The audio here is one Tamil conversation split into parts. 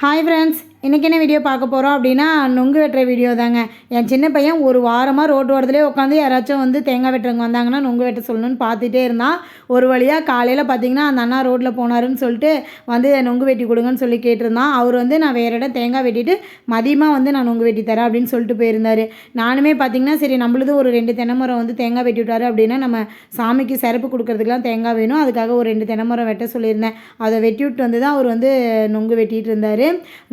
Hi friends, இன்றைக்கி என்ன வீடியோ பார்க்க போகிறோம் அப்படின்னா நொங்கு வெட்டுற வீடியோ தாங்க. என் சின்ன பையன் ஒரு வாரமாக ரோட்டு ஓரத்துலேயே உட்காந்து யாராச்சும் வந்து தேங்காய் வெட்டுறவங்க வந்தாங்கன்னா நொங்கு வெட்ட சொல்லணும்னு பார்த்துட்டே இருந்தான். ஒரு வழியாக காலையில் பார்த்தீங்கன்னா அந்த அண்ணா ரோட்டில் போனாருன்னு சொல்லிட்டு வந்து நொங்கு வெட்டி கொடுங்கன்னு சொல்லி கேட்டிருந்தான். அவர் வந்து நான் வேறு இடம் தேங்காய் வெட்டிட்டு மதியமாக வந்து நான் நொங்கு வெட்டி தரேன் அப்படின்னு சொல்லிட்டு போயிருந்தார். நானுமே பார்த்தீங்கன்னா சரி நம்மளது ஒரு ரெண்டு தென்னைமரம் வந்து தேங்காய் வெட்டி விட்டாரு அப்படின்னா நம்ம சாமிக்கு சிறப்பு கொடுக்குறதுக்குலாம் தேங்காய் வேணும். அதுக்காக ஒரு ரெண்டு தென்னைமரம் வெட்ட சொல்லியிருந்தேன். அதை வெட்டி விட்டு வந்து தான் அவர் வந்து நொங்கு வெட்டிகிட்டு இருந்தார்.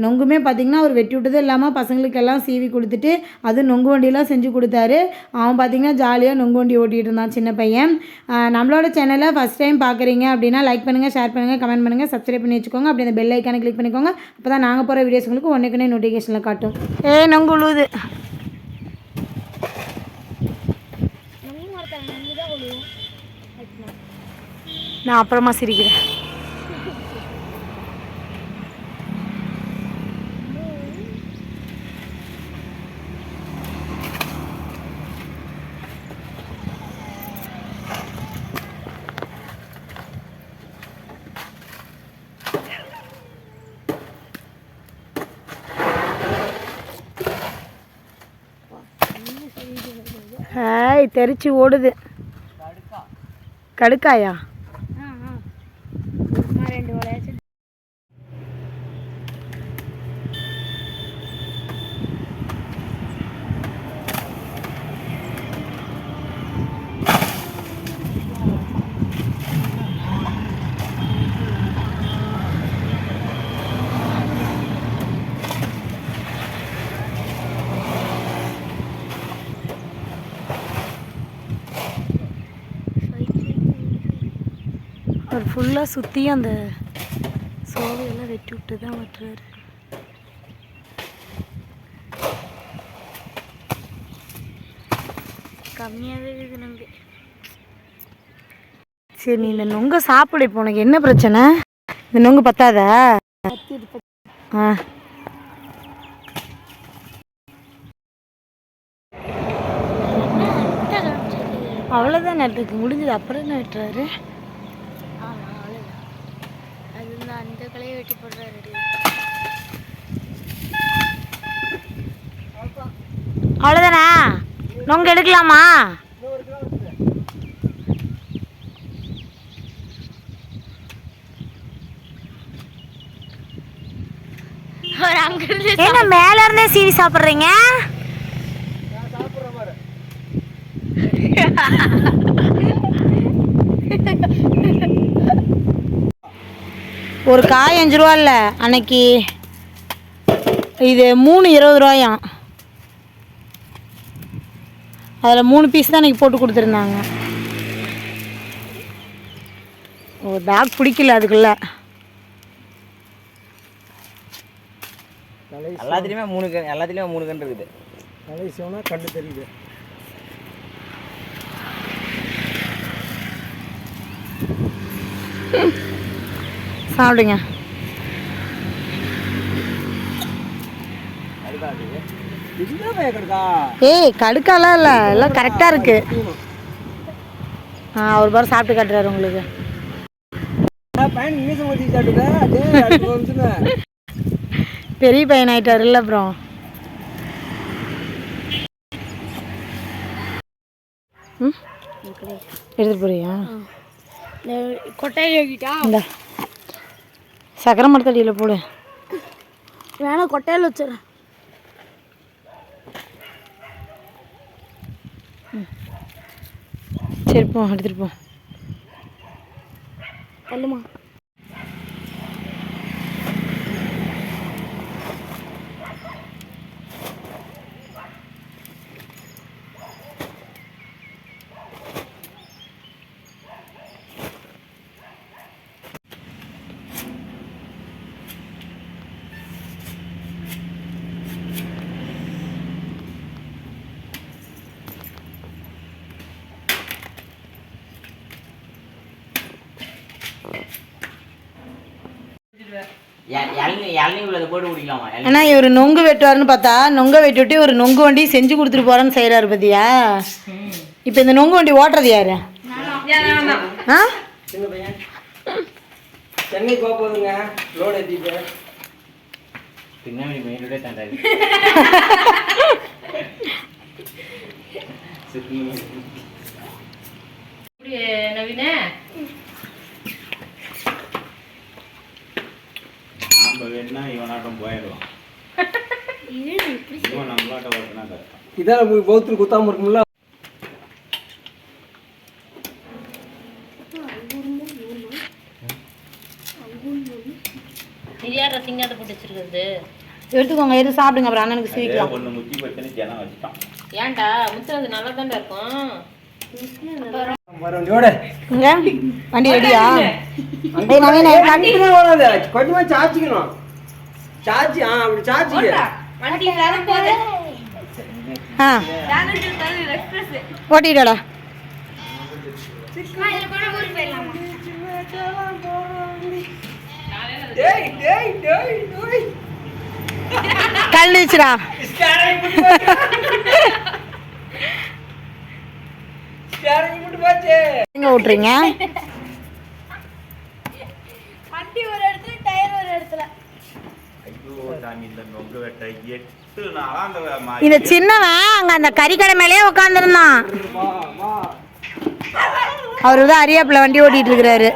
நொங்குமே பார்த்திங்கன்னா அவர் வெட்டி விட்டதும் இல்லாமல் பசங்களுக்கெல்லாம் சீவி கொடுத்துட்டு அது நொங்கு வண்டியெல்லாம் செஞ்சு கொடுத்தாரு. அவன் பார்த்திங்கன்னா ஜாலியாக நொங்கு வண்டி ஓட்டிகிட்டு இருந்தான் சின்ன பையன். நம்மளோட சேனலை ஃபஸ்ட் டைம் பார்க்குறீங்க அப்படின்னா லைக் பண்ணுங்கள் ஷேர் பண்ணுங்கள் கமெண்ட் பண்ணுங்கள் சப்ஸ்கிரைப் பண்ணி வச்சுக்கோங்க. அப்படி அந்த பெல் ஐக்கானை கிளிக் பண்ணிக்கோங்க. அப்போ தான் நாங்கள் போகிற வீடியோஸ் உங்களுக்கு ஒன்றுக்குனே நோட்டிஃபிகேஷனில் காட்டும். ஏ நொங்கு உழுவுது. நான் அப்புறமா சிரிக்கிறேன். தெறிச்சு தெரிச்சு ஓடுது. கடுக்காயா? அவர் ஃபுல்லாக சுற்றியும் அந்த சோலையெல்லாம் வெட்டி விட்டு தான் வெட்டுறாரு கம்மியாகவே இருக்குது நம்பி சரி நீ இந்த நொங்க சாப்பிடு. இப்போ உனக்கு என்ன பிரச்சனை? இந்த நொங்கு பத்தாதா? ஆ. அவ்வளோதான் நட்டுருக்கு முடிஞ்சது. அப்புறம் என்ன வெட்டுறாரு ஆமாம் அவ்வளோதான் அது கலையை வெட்டி போடுறாரு அவ்வளோதானா நொங்கு எடுக்கலாமா? ஏங்க மேல இருந்தே சீவி சாப்பிட்றீங்க? ஒரு காய் அஞ்சு ரூபா இல்லை அன்னைக்கு இது மூணு இருபது ரூபாயாம் அதில் மூணு பீஸ் தான் அன்றைக்கி போட்டு கொடுத்துருந்தாங்க. ஓ டாக் பிடிக்கல அதுக்குள்ள. எல்லாத்துலேயுமே மூணு கண் எல்லாத்துலேயுமே மூணு கன்று இருக்குது. கடைசியோனா கண்டு தெரியுது. சாப்பிடுங்க. ஏய் கடுக்காலாம் இல்லை. எல்லாம் கரெக்டாக இருக்கு. ஆ ஒரு பார் சாப்பிட்டு காட்டுறாரு உங்களுக்கு. பெரிய பையன் ஆயிட்டார் இல்லை அப்புறம் எடுத்துட்டு போறியா? கொட்டையை சக்கரை மரத்தடியில் போடு. வேணா கொட்டையில் வச்சிடறேன். சரி போ எடுத்துட்டு போ. தள்ளுமா? ஏன்னா இவர் நொங்கு வெட்டுவாருன்னு பார்த்தா நொங்க வெட்டி விட்டு ஒரு நொங்கு வண்டி செஞ்சு கொடுத்துட்டு போறேன்னு செய்கிறாரு பத்தியா? இப்போ இந்த நொங்கு வண்டி ஓட்டுறது யாரு? ஆ? சின்ன பையன் சென்னை போக போகுதுங்க லோடு ஏற்றிட்டு பின்னாடி மெயினோட தாண்டாது நவீன நாம வேணா இவனாட்டம் போயிடலாம் இவன் நம்மளாட்ட வரதுனா கஷ்டம். இதான் பௌத்தர் குத்தாம இருக்கும்ல? இது யார் திங்காத போட்டு வச்சிருக்கிறது? எடுத்துக்கோங்க எது சாப்பிடுங்க அப்புறம் அண்ணனுக்கு சீக்கிரம். ஒன்று முத்தி ஜனம் வச்சுட்டான். ஏன்டா? முத்துறது நல்லா தான்டா இருக்கும் வண்டி ரெடியா கொஞ்சமா சாச்சிக்கணும் சாச்சி ஆ அப்படி சாச்சிக்க வண்டி வரும்போது ஸ்டேரிங் மட்டும் பாச்சே? எங்க ஓட்டுறீங்க வண்டி ஒரு இடத்துல டயர் ஒரு இடத்துல. இந்த நொங்கு வெட்ட. எட்டு நாளா அந்த மா- இந்த சின்னவன் அங்க அந்த கறிக்கடை மேலேயே உட்காந்துருந்தான் அவரு தான் அரியாப்புல வண்டி ஓட்டிட்டு இருக்கிறாரு.